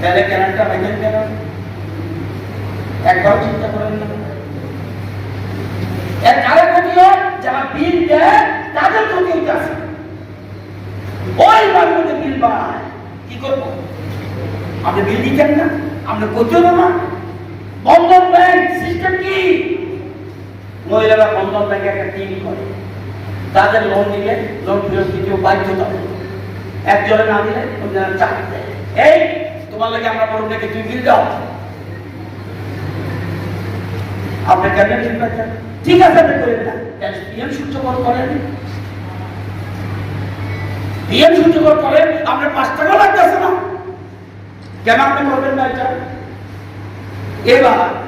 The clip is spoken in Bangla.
তাহলে ভেঙে কেন একবার চিন্তা করেন না। এর কারণ ক্ষতি হয়? যারা বিল দেয় তাদের ক্ষতি হইতে আসে ওই মানুষ বিল বাড়ায় কি করব? আপনি বিল না? আপনি করতেন না। বন্ধন মহিলারা বন্ধন ব্যাংকে একটা টিম করে। তাদের লোন দিলে লোন ফেরত দিতেও বাধ্যতা একজনে না দিলে অন্যরা চাপ দেয়। এই, তোমার লাগে আমরা বড় দেখে তুই বিল দাও। আপনি কেন ঠিক পাচ্ছেন? ঠিক আছে, আপনি করেন না। পিএম সূর্যকর করেন। পিএম সূর্যকর করেন, আপনার পাঁচ টাকা লাগতেছে না। কেন আপনি করবেন না এটা? এবার